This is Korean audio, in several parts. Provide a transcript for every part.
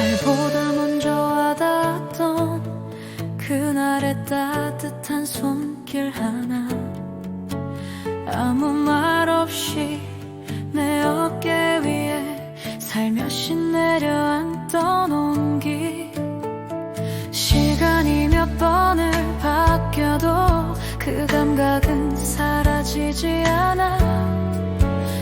말보다 먼저 와닿았던 그날의 따뜻한 살며시 내려앉던 온기. 시간이 몇 번을 바뀌어도 그 감각은 사라지지 않아.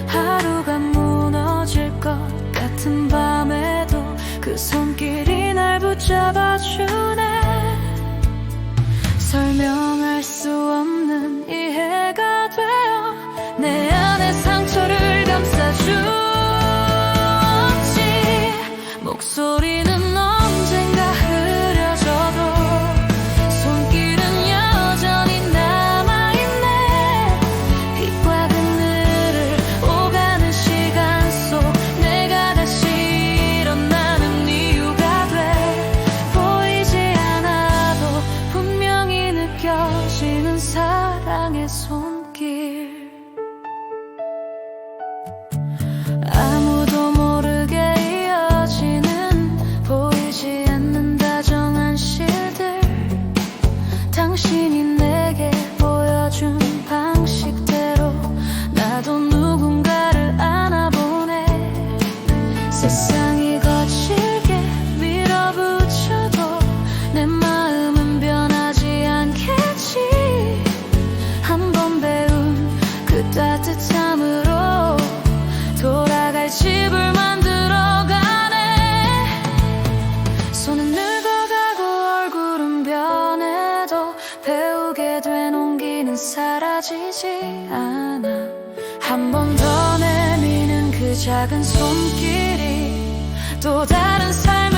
하루가 무너질 것 같은 밤에도 그 손길이 날 붙잡아주네. 설명할 수 없는 이해가 되어 내 목소리는 언젠가 흐려져도 손길은 여전히 남아있네. 빛과 그늘을 오가는 시간 속 내가 다시 일어나는 이유가 돼. 보이지 않아도 분명히 느껴지는 사랑의 손 된 온기는 사라지지 않아. 한 번 더 내미는 그 작은 손길이 또 다른 삶을